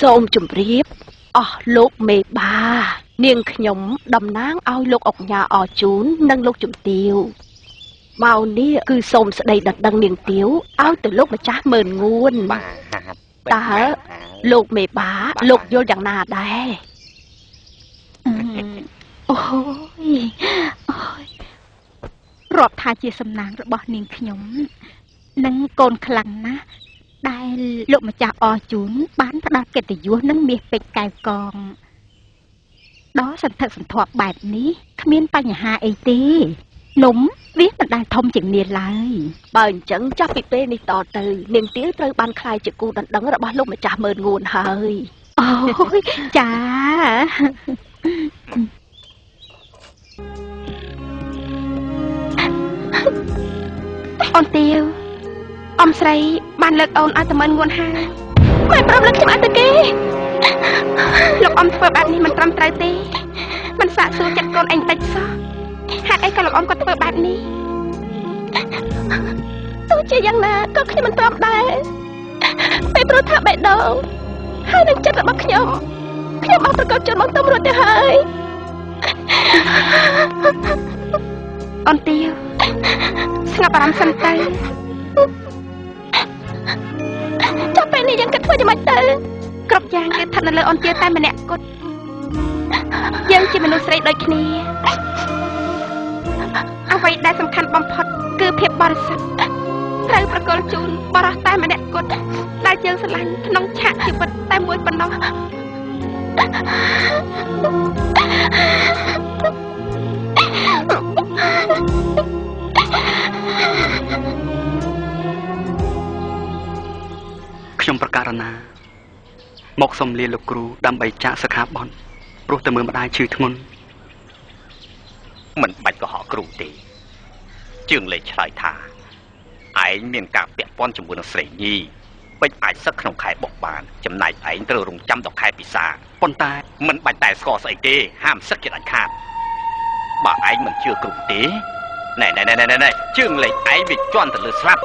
សូមជម្រាបអស់លោកមេបា នាងខ្ញុំតំណាងឲ្យលោកអុកញ៉ាអជូននិងលោកជំទាវមកនេះគឺសូមស្ដីដណ្ដឹងនាងទាវឲ្យទៅលោកម្ចាស់មើលងួនបាទតើលោកមេបា លោកយល់យ៉ាងណាដែរអូយអូយរាប់ថាជាសំណាងរបស់នាងខ្ញុំនិងកូនខ្លាំងណាស់ ដែលលោកម្ចាស់អជូនបានផ្ដល់កិត្តិយសនិងមាសពេជ្រកែវកងដល់សន្ធឹកសន្ធាប់បែបនេះគ្មានបញ្ហាអីទេនំវាមិនដែលធំជាងនាងឡើយបើអញ្ចឹងចាប់ពីពេលនេះតទៅនាងទាវត្រូវបានខ្លាយជាគូដណ្ដឹងរបស់លោកម្ចាស់មើលងួនហើយអូយចាអូនទាវ អ៊ំស្រីបានលើកអូនឲ្យទៅមើលងួនហើយមិនព្រមលើកខ្ញុំឲ្យទៅគេលោកអ៊ំធ្វើបែបនេះមិនត្រឹមត្រូវទេមិនសាកសួរចិត្តកូនឯងតិចសោះហេតុអីក៏លោកអ៊ំក៏ធ្វើបែបនេះទោះជាយ៉ាងណាក៏ខ្ញុំមិនព្រមដែរពេលព្រោះថាបេះដូងហើយនឹងចិត្តរបស់ខ្ញុំខ្ញុំបានប្រកបជន់មកទៅរួចទៅហើយអូនទាវស្ងប់អារម្មណ៍សិនទៅ ធ្វើយ៉ាងម៉េចទៅគ្រប់យ៉ាងគឺស្ថិតនៅលើអូនទាវតែម្នាក់គត់យើងជាមនុស្សស្រីដូចគ្នាអ្វីដែលសំខាន់បំផុតគឺភាពបរិសុទ្ធត្រូវប្រកល់ជូនបរោះតែម្នាក់គត់ដែលយើងស្រឡាញ់ក្នុងឆាកជីវិតតែមួយប៉ុណ្ណោះខ្រកាសណាមកសុំលាលោកគ្រូដើម្បីចាក់សិក្ខាបទព្រោះតែមើលម្ដាយឈឺធ្ងន់មិនបាច់កុហកគ្រូទេជើងលេខឆ្លើយថាឯងមានការពាក់ព័ន្ធជាមួយនឹងស្រីញីពេជ្រអាចសឹកក្នុងខែបុកបានចំណែកឯងត្រូវរងចាំដល់ខែពិសាប៉ុន្តែមិនបាច់តែស្គាល់ស្អីទេហាមសឹកជាដាច់ខាតបើឯងមិនជឿគ្រូទេណែណែណែណែណែជើងលេខឯងវាជន់ទៅលើស្លាប់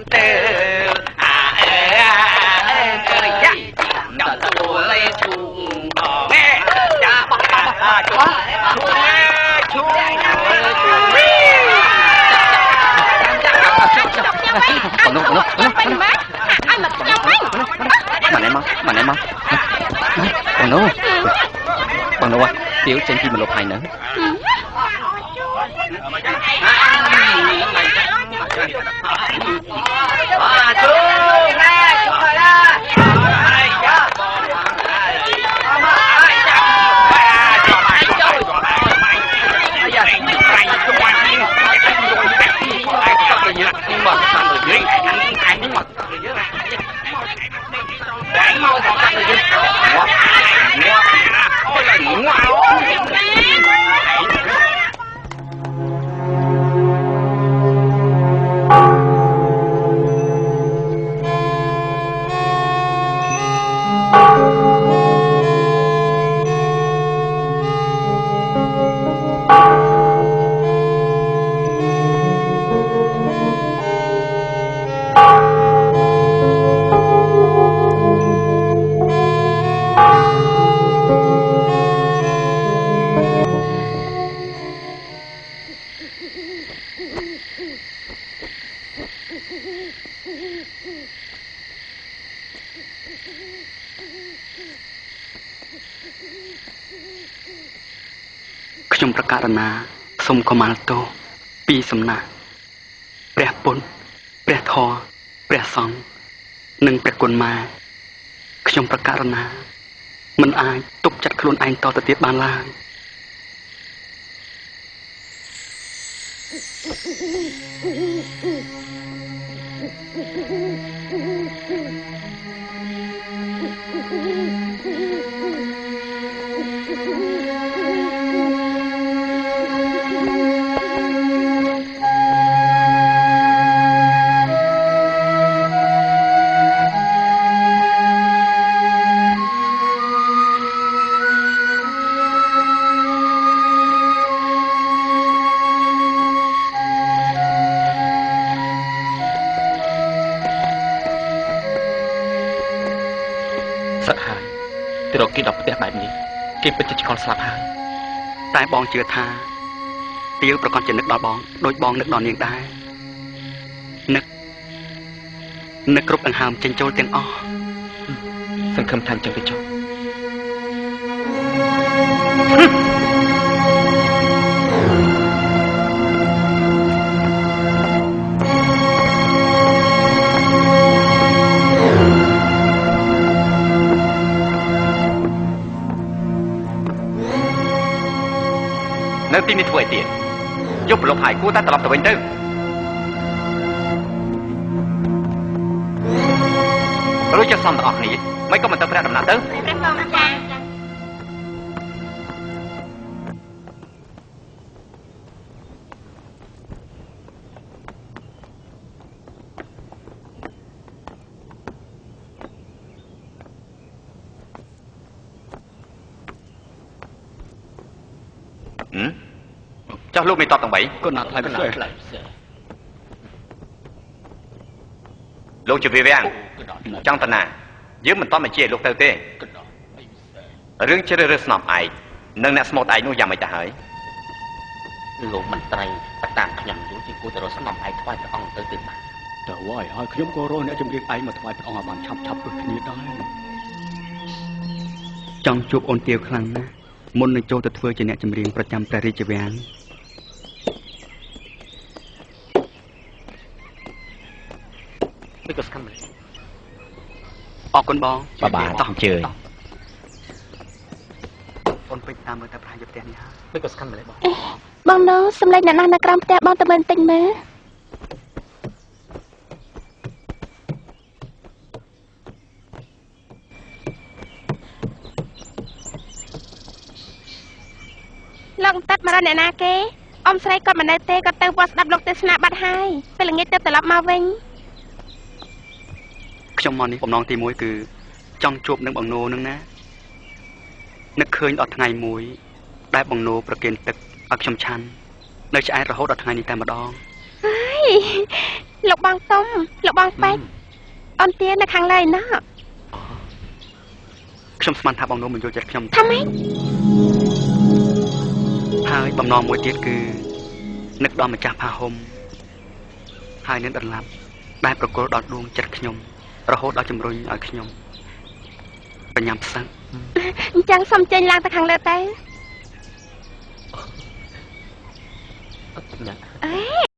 ចំទៅអាអើអើអើយ៉ាដល់ទួលលេជុងបងចាបោះបោះបោះជុងជុងជុងជុងបងនោះបងនោះទៅម៉េចឲ្យមកខ្ញុំវិញម ខ្ញុំប្រកាសណាសូមខមាលទោសពីសំណាក់ព្រះពុទ្ធព្រះធម៌ព្រះសង្ឃនិងព្រះគុណម៉ែខ្ញុំប្រកាសណាមិនអាចទប់ចិត្តខ្លួនឯងតទៅទៀតបានឡើយសឹ រកគេដល់ផ្ទះបែបនេះគេពិតជាឆ្កល់ស្លាប់ហើយតែបងជឿថាទាវប្រកាសជានឹកដល់បងដូចបងនឹកដល់នាងដែរនឹកនឹកគ្រប់ដង្ហើមចេញចូលទាំងអស់សង្ឃឹមថាអញ្ចឹងទៅចុះនៅ ទីនេះធ្វើអីទៀតយកប្រឡប់ហើយគួរតែត្រឡប់ទៅវិញទៅរួចចុះសំទាំងអស់គ្នាមិនក៏មិនទៅព្រះដំណាក់ទៅព្រះកងអាចារ្យហឹម ចុះលោកមានតបទាំង3គុណអត់ថ្លៃពិសេសលោកជាវាវាំងចង់ទៅណាយើងមិនតន់មកជាលោកទៅទេរឿងជ្រើសរើសស្នំឯកនិងអ្នកស្មូតឯកនោះយ៉ាងម៉េចទៅហើយលោកមន្ត្រីបតាមខ្ញុំយល់ជាគួរទៅរកស្នំឯកថ្វាយព្រះអង្គទៅទៀតបាទទៅហើយហើយខ្ញុំក៏រកអ្នកចម្រៀងឯងមកថ្វាយព្រះអង្គឲ្យបានឆាប់ឆាប់ដូចគ្នាដែរចង់ជួបអូនទាវខ្លាំងណាស់មុននឹងចូលទៅធ្វើជាអ្នកចម្រៀងប្រចាំព្រះរាជវាំង មិនក៏ស្កាន់ម្ល៉េះ អរ គុណបងបាទបាទតោះអញ្ជើញតោះអូនពេញតាមមើលតែប្រហែលជាផ្ទះនេះហើយមិនក៏ស្កាន់ម្ល៉េះបងបងណូសំឡេងអ្នកណានៅក្រោមផ្ទះបងទៅមើលបន្តិចមើលលោកតាត់មករកអ្នកណាគេអ៊ំស្រីគាត់មិននៅទេគាត់ទៅវត្តស្ដាប់លោកទេសនាបាត់ហើយពេលល្ងាចទៅត្រឡប់មកវិញ ខ្ញុំមកនេះបំណងទី1គឺចង់ជួបនឹងបងណូនឹងណានឹកឃើញដល់ថ្ងៃមួយ ដែលបងណូប្រគេនទឹកឲ្យខ្ញុំឆាន់នៅឆ្អែតរហូតដល់ថ្ងៃនេះតែម្ដងហើយលោកបងតុំលោកបងប៉ែកអនទានៅខាងលើឯណោះខ្ញុំស្មានថាបងណូមិនយល់ចិត្តខ្ញុំថាម៉េចហើយបំណងមួយទៀតគឺនឹកដល់ម្ចាស់ផាហុំហើយនឹងដន្លាប់ដែលប្រគល់ដល់ដួងចិត្តខ្ញុំ រហូតដល់ជំរុញឲ្យខ្ញុំបញ្ញាផ្សឹកអញ្ចឹងសុំចេញឡើងទៅខាងលើទៅញ៉ាំអេ